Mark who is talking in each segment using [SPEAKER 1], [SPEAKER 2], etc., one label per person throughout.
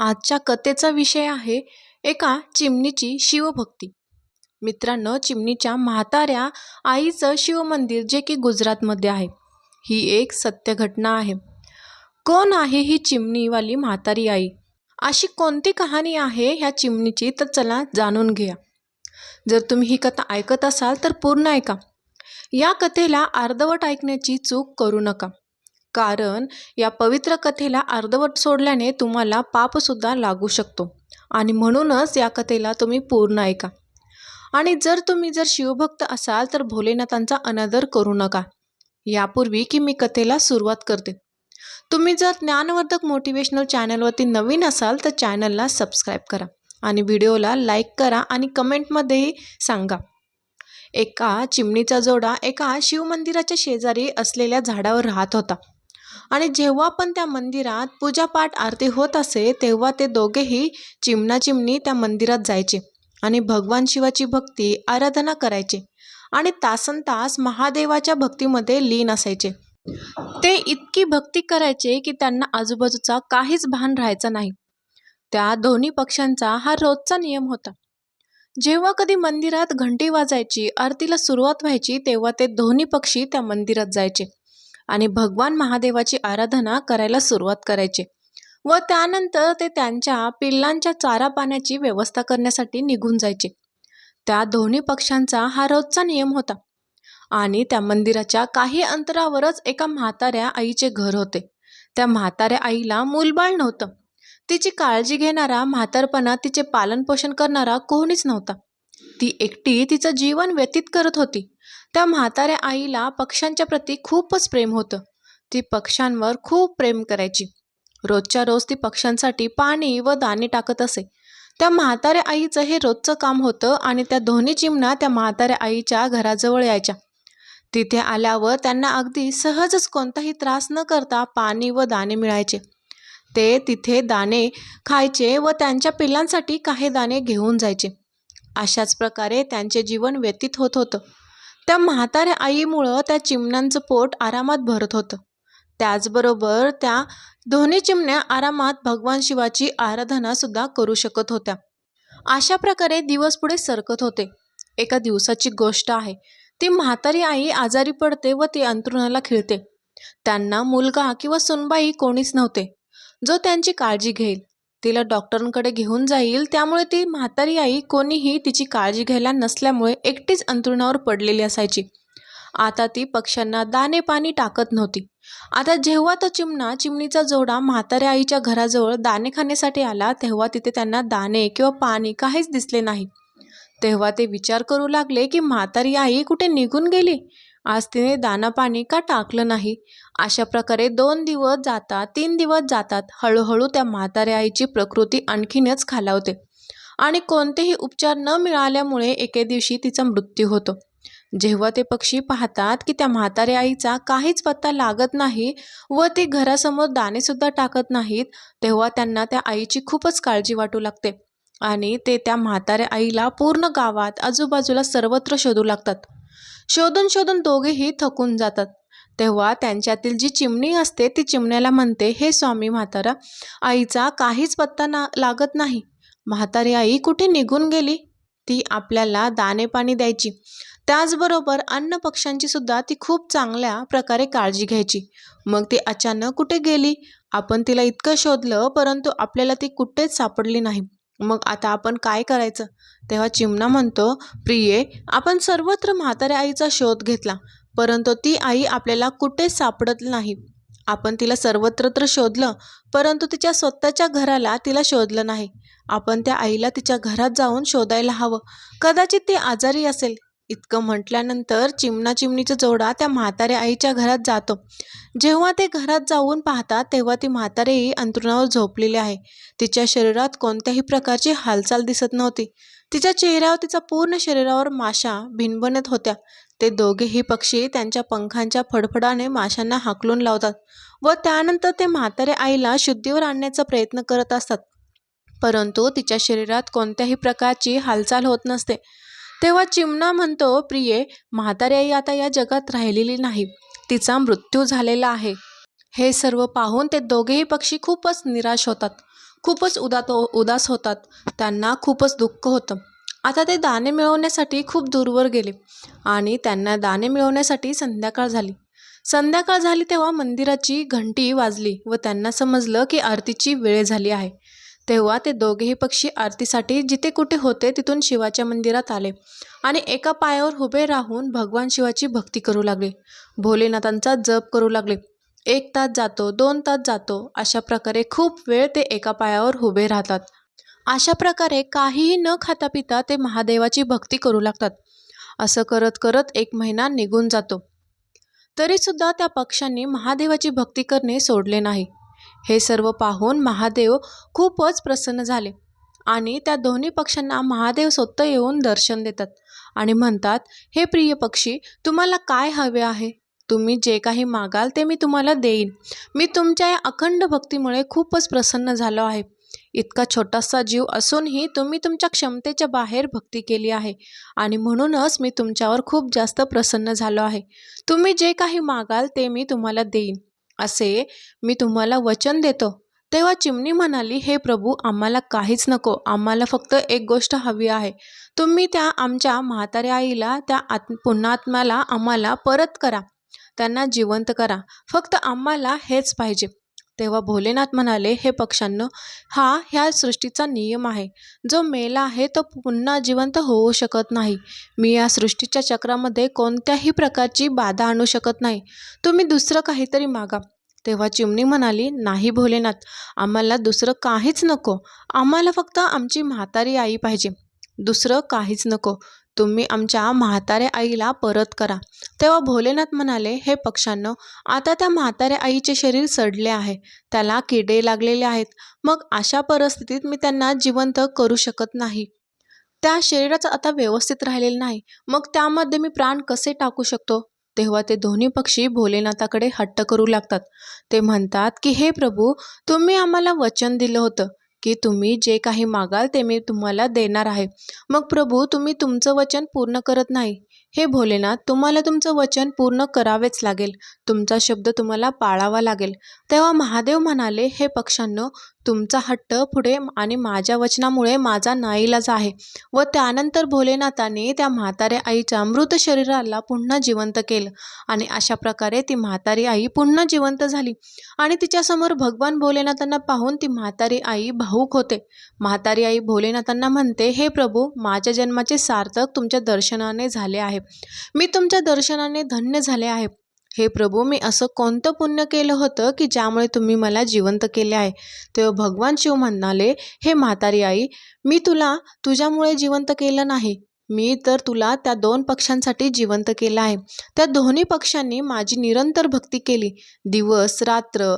[SPEAKER 1] आजच्या कथेचा विषय आहे एका चिमणीची शिवभक्ती. मित्रांनो चिमणीच्या म्हाताऱ्या आईचं शिवमंदिर जे की गुजरातमध्ये आहे ही एक सत्य घटना आहे. कोण आहे ही चिमणीवाली म्हातारी आई? अशी कोणती कहाणी आहे ह्या चिमणीची? तर चला जाणून घ्या. जर तुम्ही ही कथा ऐकत असाल तर पूर्ण ऐका. या कथेला अर्धवट ऐकण्याची चूक करू नका. कारण या पवित्र कथेला अर्धवट सोडल्याने तुम्हाला पापसुद्धा लागू शकतो. आणि म्हणूनच या कथेला तुम्ही पूर्ण ऐका. आणि जर तुम्ही जर शिवभक्त असाल तर भोलेनाथांचा अनादर करू नका. यापूर्वी की मी कथेला सुरुवात करते. तुम्ही जर ज्ञानवर्धक मोटिवेशनल चॅनलवरती नवीन असाल तर चॅनलला सबस्क्राईब करा. आणि व्हिडिओला लाईक करा आणि कमेंटमध्येही सांगा. एका चिमणीचा जोडा एका शिवमंदिराच्या शेजारी असलेल्या झाडावर राहत होता. आणि जेव्हा पण त्या मंदिरात पूजापाठ आरती होत असे तेव्हा ते दोघेही चिमणाचिमणी त्या मंदिरात जायचे आणि भगवान शिवाची भक्ती आराधना करायचे आणि तासन तास महादेवाच्या भक्तीमध्ये लीन असायचे. ते इतकी भक्ती करायचे की त्यांना आजूबाजूचा काहीच भान राहायचं नाही. त्या दोन्ही पक्ष्यांचा हा रोजचा नियम होता. जेव्हा कधी मंदिरात घंटी वाजायची आरतीला सुरुवात व्हायची तेव्हा ते दोन्ही पक्षी त्या मंदिरात जायचे. आणि भगवान महादेवाची आराधना करायला सुरुवात करायचे. व त्यानंतर ते त्यांच्या पिल्लांच्या चारा पाण्याची व्यवस्था करण्यासाठी निघून जायचे. त्या दोन्ही पक्ष्यांचा हा रोजचा नियम होता. आणि त्या मंदिराच्या काही अंतरावरच एका म्हाताऱ्या आईचे घर होते. त्या म्हाताऱ्या आईला मूलबाळ नव्हतं. तिची काळजी घेणारा म्हातारपणा तिचे पालनपोषण करणारा कोणीच नव्हता. ती एकटी तिचं जीवन व्यतीत करत होती. त्या म्हाताऱ्या आईला पक्ष्यांच्या प्रती खूपच प्रेम होतं. ती पक्ष्यांवर खूप प्रेम करायची. रोजच्या रोज ती पक्ष्यांसाठी पाणी व दाणे टाकत असे. त्या म्हाताऱ्या आईचं हे रोजचं काम होतं आणि त्या दोन्ही चिमणा त्या म्हाताऱ्या आईच्या घराजवळ यायच्या. तिथे आल्यावर त्यांना अगदी सहजच कोणताही त्रास न करता पाणी व दाणे मिळायचे. ते तिथे दाणे खायचे व त्यांच्या पिल्लांसाठी काही दाणे घेऊन जायचे. अशाच प्रकारे त्यांचे जीवन व्यतीत होत होतं. त्या म्हाताऱ्या आईमुळं त्या चिमण्यांचं पोट आरामात भरत होतं. त्याचबरोबर त्या दोन्ही चिमण्या आरामात भगवान शिवाची आराधनासुद्धा करू शकत होत्या. अशा प्रकारे दिवस पुढे सरकत होते. एका दिवसाची गोष्ट आहे. ती म्हातारी आई आजारी पडते व ती अंतरुणाला खिळते. त्यांना मुलगा किंवा सुनबाई कोणीच नव्हते. जो त्यांची काळजी घेईल. तिला डॉक्टरांकडे घेऊन जाईल. त्यामुळे ती म्हातारी आई कोणीही तिची काळजी घ्यायला नसल्यामुळे एकटीच अंतरुणावर पडलेली असायची. आता ती पक्ष्यांना दाणे पाणी टाकत नव्हती. आता जेव्हा तो चिमणा चिमणीचा जोडा म्हाताऱ्या आईच्या घराजवळ दाणे खाण्यासाठी आला तेव्हा तिथे त्यांना दाणे किंवा पाणी काहीच दिसले नाही. तेव्हा ते विचार करू लागले की म्हातारी आई कुठे निघून गेली? आज तिने दानापाणी का टाकलं नाही? अशा प्रकारे दोन दिवस जातात तीन दिवस जातात. हळूहळू त्या म्हाताऱ्या आईची प्रकृती आणखीनच खालावते. आणि कोणतेही उपचार न मिळाल्यामुळे एके दिवशी तिचा मृत्यू होतो. जेव्हा ते पक्षी पाहतात की त्या म्हाताऱ्या आईचा काहीच पत्ता लागत नाही व ती घरासमोर दाणेसुद्धा टाकत नाहीत तेव्हा त्यांना त्या आईची खूपच काळजी वाटू लागते. आणि ते त्या म्हाताऱ्या आईला पूर्ण गावात आजूबाजूला सर्वत्र शोधू लागतात. शोधून शोधून दोघेही थकून जातात. तेव्हा त्यांच्यातील जी चिमणी असते ती चिमण्याला म्हणते हे स्वामी म्हातारा आईचा काहीच पत्ता ना लागत नाही. म्हातारी आई कुठे निघून गेली? ती आपल्याला दाणे पाणी द्यायची. त्याचबरोबर अन्न पक्ष्यांची सुद्धा ती खूप चांगल्या प्रकारे काळजी घ्यायची. मग ती अचानक कुठे गेली? आपण तिला इतकं शोधलं परंतु आपल्याला ती कुठेच सापडली नाही. मग आता आपण काय करायचं? तेव्हा चिमणा म्हणतो प्रिये आपण सर्वत्र म्हाताऱ्या आईचा शोध घेतला परंतु ती आई आपल्याला कुठेच सापडत नाही. आपण तिला सर्वत्र तर शोधलं परंतु तिच्या स्वतःच्या घराला तिला शोधलं नाही. आपण त्या आईला तिच्या घरात जाऊन शोधायला हवं. कदाचित ती आजारी असेल. इतकं म्हटल्यानंतर चिमणा चिमणीचा जोडा त्या म्हाताऱ्या आईच्या घरात जातो. जेव्हा ते घरात जाऊन पाहतात तेव्हा ती म्हातारी अंतरुणावर झोपलेली आहे. तिच्या शरीरात कोणत्याही प्रकारची हालचाल दिसत नव्हती. तिच्या चेहऱ्यावर तिचा पूर्ण शरीरावर माशा भिनबनत होत्या. ते दोघेही पक्षी त्यांच्या पंखांच्या फडफडाने माशांना हाकलून लावतात व त्यानंतर ते म्हाताऱ्या आईला शुद्धीवर आणण्याचा प्रयत्न करत असतात. परंतु तिच्या शरीरात कोणत्याही प्रकारची हालचाल होत नसते. तेव्हा चिमणा म्हणतो प्रिये म्हाताऱ्याई आता या जगात राहिलेली नाही. तिचा मृत्यू झालेला आहे. हे सर्व पाहून ते दोघेही पक्षी खूपच निराश होतात. खूपच उदात उदास होतात. त्यांना खूपच दुःख होतं. आता ते दाणे मिळवण्यासाठी खूप दूरवर गेले आणि त्यांना दाणे मिळवण्यासाठी संध्याकाळ झाली. संध्याकाळ झाली तेव्हा मंदिराची घंटी वाजली व त्यांना समजलं की आरतीची वेळ झाली आहे. तेव्हा ते दोघेही पक्षी आरतीसाठी जिथे कुठे होते तिथून शिवाच्या मंदिरात आले आणि एका पायावर उभे राहून भगवान शिवाची भक्ती करू लागले. भोलेनाथांचा जप करू लागले. एक तास जातो दोन तास जातो अशा प्रकारे खूप वेळ ते एका पायावर उभे राहतात. अशा प्रकारे काहीही न खाता पिता ते महादेवाची भक्ती करू लागतात. असं करत करत एक महिना निघून जातो. तरीसुद्धा त्या पक्षांनी महादेवाची भक्ती करणे सोडले नाही. हे सर्व पाहून महादेव खूपच प्रसन्न झाले. आणि त्या दोन्ही पक्ष्यांना महादेव स्वतः येऊन दर्शन देतात आणि म्हणतात हे प्रिय पक्षी तुम्हाला काय हवे आहे? तुम्ही जे काही मागाल ते मी तुम्हाला देईन. मी तुमच्या या अखंड भक्तीमुळे खूपच प्रसन्न झालो आहे. इतका छोटासा जीव असूनही तुम्ही तुमच्या क्षमतेच्या बाहेर भक्ती केली आहे आणि म्हणूनच मी तुमच्यावर खूप जास्त प्रसन्न झालो आहे. तुम्ही जे काही मागाल ते मी तुम्हाला देईन. असे मी तुम्हाला वचन देतो. तेव्हा चिमणी म्हणाली हे प्रभू आम्हाला काहीच नको. आम्हाला फक्त एक गोष्ट हवी आहे. तुम्ही त्या आमच्या म्हाताऱ्या आईला त्या आत् पुण्यात्म्याला आम्हाला परत करा. त्यांना जिवंत करा. फक्त आम्हाला हेच पाहिजे. तेव्हा भोलेनाथ म्हणाले हे पक्ष्यांनो हा ह्या सृष्टीचा नियम आहे. जो मेला आहे तो पुन्हा जिवंत होऊ शकत नाही. मी या सृष्टीच्या चक्रामध्ये कोणत्याही प्रकारची बाधा आणू शकत नाही. तुम्ही दुसरं काहीतरी मागा. तेव्हा चिमणी म्हणाली नाही भोलेनाथ आम्हाला दुसरं काहीच नको. आम्हाला फक्त आमची म्हातारी आई पाहिजे. दुसरं काहीच नको. तुम्ही आमच्या म्हाताऱ्या आईला परत करा. तेव्हा भोलेनाथ म्हणाले हे पक्ष्यांनो आता त्या म्हाताऱ्या आईचे शरीर सडले आहे. त्याला किडे लागलेले आहेत. मग अशा परिस्थितीत मी त्यांना जिवंत करू शकत नाही. त्या शरीराचं आता व्यवस्थित राहिलेलं नाही. मग त्यामध्ये मी प्राण कसे टाकू शकतो? तेव्हा ते दोन्ही पक्षी भोलेनाथाकडे हट्ट करू लागतात. ते म्हणतात की हे प्रभू तुम्ही आम्हाला वचन दिलं होतं. की तुम्ही जे काही मागाल ते मी तुम्हाला देणार आहे. मग प्रभू तुम्ही तुमचं वचन पूर्ण करत नाही. हे भोलेनाथ तुम्हाला तुमचं वचन पूर्ण करावेच लागेल. तुमचा शब्द तुम्हाला पाळावा लागेल. तेव्हा महादेव म्हणाले हे पक्षांनो तुमचा हट्ट पुढे आणि माझ्या वचनामुळे माझा नाईलाज आहे. व त्यानंतर भोलेनाथाने त्या म्हाताऱ्या आईच्या मृत शरीराला पुन्हा जिवंत केलं. आणि अशा प्रकारे ती म्हातारी आई पुन्हा जिवंत झाली. आणि तिच्यासमोर भगवान भोलेनाथांना पाहून ती म्हातारी आई भाऊक होते. म्हातारी आई भोलेनाथांना म्हणते हे प्रभू माझ्या जन्माचे सार्थक तुमच्या दर्शनाने झाले आहे. मी तुमच्या दर्शनाने धन्य झाले आहे. हे प्रभू मी असं कोणतं पुण्य केलं होतं की ज्यामुळे तुम्ही मला जिवंत केले आहे? तेव्हा भगवान शिव म्हणाले हे म्हातारी आई मी तुला तुझ्यामुळे जिवंत केलं नाही. मी तर तुला त्या दोन पक्ष्यांसाठी जिवंत केलं आहे. त्या दोन्ही पक्षांनी माझी निरंतर भक्ती केली. दिवस रात्र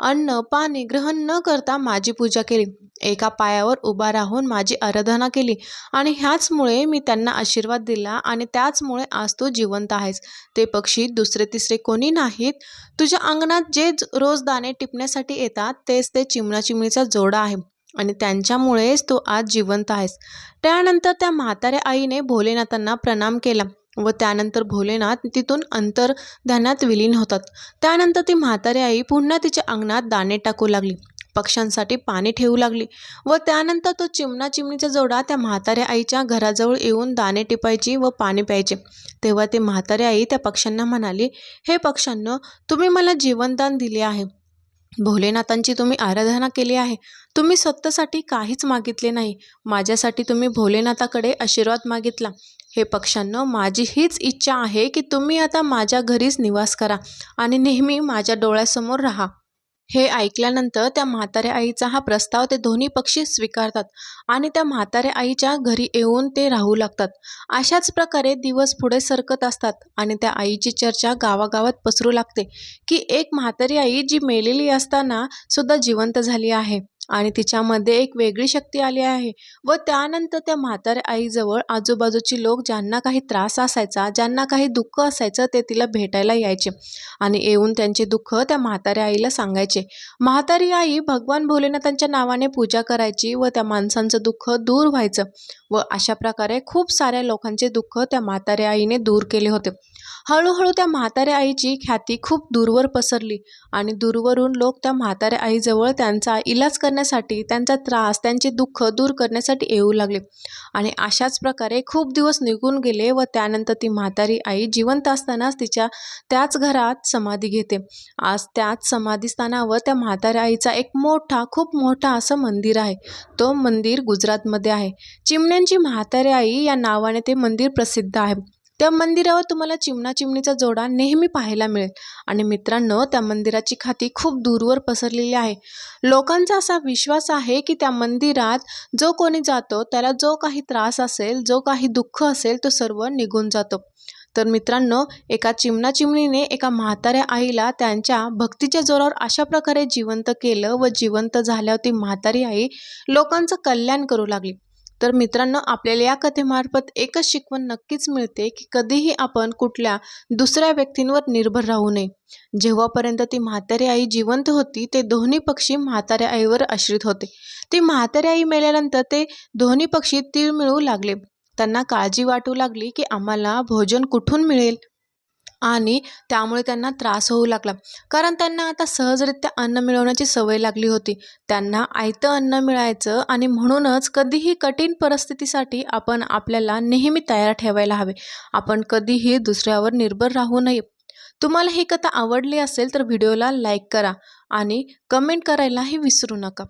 [SPEAKER 1] अन्न पाणी ग्रहण न करता माझी पूजा केली. एका पायावर उभा राहून माझी आराधना केली. आणि ह्याचमुळे मी त्यांना आशीर्वाद दिला आणि त्याचमुळे आज तू जिवंत आहेस. ते पक्षी दुसरे तिसरे कोणी नाहीत. तुझ्या अंगणात जे रोज दाणे टिपण्यासाठी येतात तेच ते चिमणा चिमणीचा जोडा आहे. आणि त्यांच्यामुळेच तू आज जिवंत आहेस. त्यानंतर त्या म्हाताऱ्या आईने भोलेनाथांना प्रणाम केला व त्यानंतर भोलेनाथ तिथून अंतर ध्यानात विलीन होतात. त्यानंतर ती म्हातारी आई पुन्हा तिच्या अंगणात दाणे टाकू लागली पक्ष्यांसाठी पाणी ठेवू लागली व त्यानंतर तो चिमणा चिमणीचा जोडा त्या म्हाताऱ्या आईच्या घराजवळ येऊन दाणे टिपायची व पाणी प्यायचे. तेव्हा ते म्हातारी आई त्या पक्ष्यांना म्हणाली हे पक्ष्यांनो तुम्ही मला जीवनदान दिले आहे. भोलेनाथांची तुम्ही आराधना केली आहे. तुम्ही स्वतःसाठी काहीच मागितले नाही. माझ्यासाठी तुम्ही भोलेनाथाकडे आशीर्वाद मागितला. हे पक्ष्यांनो माझी हीच इच्छा आहे की तुम्ही आता माझ्या घरीच निवास करा आणि नेहमी माझ्या डोळ्यासमोर राहा. हे ऐकल्यानंतर त्या म्हाताऱ्या आईचा हा प्रस्ताव ते दोन्ही पक्षी स्वीकारतात आणि त्या म्हाताऱ्या आईच्या घरी येऊन ते राहू लागतात. अशाच प्रकारे दिवस पुढे सरकत असतात आणि त्या आईची चर्चा गावागावात पसरू लागते की एक म्हातारी आई जी मेलेली असताना सुद्धा जिवंत झाली आहे. आणि तिच्यामध्ये एक वेगळी शक्ती आली आहे व त्यानंतर त्या म्हाताऱ्या आईजवळ आजूबाजूची लोक ज्यांना काही त्रास असायचा ज्यांना काही दुःख असायचं ते तिला भेटायला यायचे आणि येऊन त्यांचे दुःख त्या म्हाताऱ्या आईला सांगायचे. म्हातारी आई भगवान भोलेनाथांच्या नावाने पूजा करायची व त्या माणसांचं दुःख दूर व्हायचं व अशा प्रकारे खूप साऱ्या लोकांचे दुःख त्या म्हाताऱ्या आईने दूर केले होते. हळूहळू त्या म्हाताऱ्या आईची ख्याती खूप दूरवर पसरली आणि दूरवरून लोक त्या म्हाताऱ्या आईजवळ त्यांचा इलाज करण्या करण्यासाठी त्यांचा त्रास त्यांचे दुःख दूर करण्यासाठी येऊ लागले. आणि अशाच प्रकारे खूप दिवस निघून गेले व त्यानंतर ती म्हातारी आई जिवंत असतानाच तिच्या त्याच घरात समाधी घेते. आज त्याच समाधीस्थानावर त्या म्हाताऱ्या आईचा एक मोठा खूप मोठा असं मंदिर आहे. तो मंदिर गुजरातमध्ये आहे. चिमण्यांची म्हातारी आई या नावाने ते मंदिर प्रसिद्ध आहे. त्या मंदिरावर तुम्हाला चिमणा चिमणीचा जोडा नेहमी पाहायला मिळेल. आणि मित्रांनो त्या मंदिराची खाती खूप दूरवर पसरलेली आहे. लोकांचा असा विश्वास आहे की त्या मंदिरात जो कोणी जातो त्याला जो काही त्रास असेल जो काही दुःख असेल तो सर्व निघून जातो. तर मित्रांनो एका चिमणा चिमणीने एका म्हाताऱ्या आईला त्यांच्या भक्तीच्या जोरावर अशा प्रकारे जिवंत केलं व जिवंत झाल्यावर ती म्हातारी आई लोकांचं कल्याण करू लागली. तर मित्रांनो आपल्याला या कथेमार्फत एकच शिकवण नक्कीच मिळते की कधीही आपण कुठल्या दुसऱ्या व्यक्तींवर निर्भर राहू नये. जेव्हापर्यंत ती म्हातारी आई जिवंत होती ते दोन्ही पक्षी म्हाताऱ्या आईवर आश्रित होते. ती म्हातारी आई मेल्यानंतर ते दोन्ही पक्षी तीळ मिळू लागले. त्यांना काळजी वाटू लागली की आम्हाला भोजन कुठून मिळेल? आणि त्यामुळे त्यांना त्रास होऊ लागला. कारण त्यांना आता सहजरित्या अन्न मिळवण्याची सवय लागली होती. त्यांना आयतं अन्न मिळायचं आणि म्हणूनच कधीही कठीण परिस्थितीसाठी आपण आपल्याला नेहमी तयार ठेवायला हवे. आपण कधीही दुसऱ्यावर निर्भर राहू नये. तुम्हाला ही कथा आवडली असेल तर व्हिडिओला लाईक करा आणि कमेंट करायलाही विसरू नका.